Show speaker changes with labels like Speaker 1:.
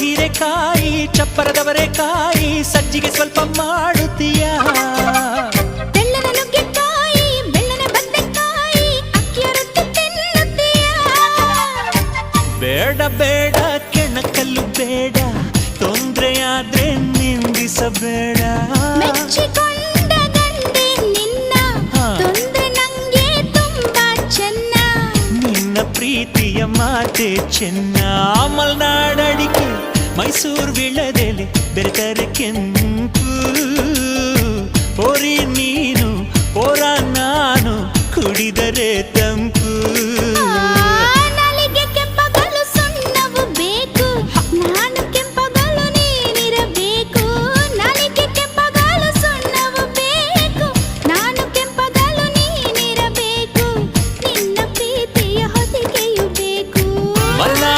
Speaker 1: ಹೀರೆಕಾಯಿ ಚಪ್ಪರದವರೆಕಾಯಿ ಸಜ್ಜಿಗೆ ಸ್ವಲ್ಪ ಮಾಡುತ್ತೀಯ ಬೇಡ ಬೇಡ ಕೆಣಕಲ್ಲು ಬೇಡ
Speaker 2: ತೊಂದರೆ
Speaker 1: ನಿಂದಿಸಬೇಡ ಪ್ರೀತಿಯ ಮಾತೆ ಚೆನ್ನ ಮಲ್ನಾಡಡಿಕೆ ಮೈಸೂರು ವಿಳದೆಲೆ ಬೆರೆತರೆ ಕೆಂಪು. ಪೋರಿ ನೀನು ಪೋರ ನಾನು ಕುಡಿದರೆ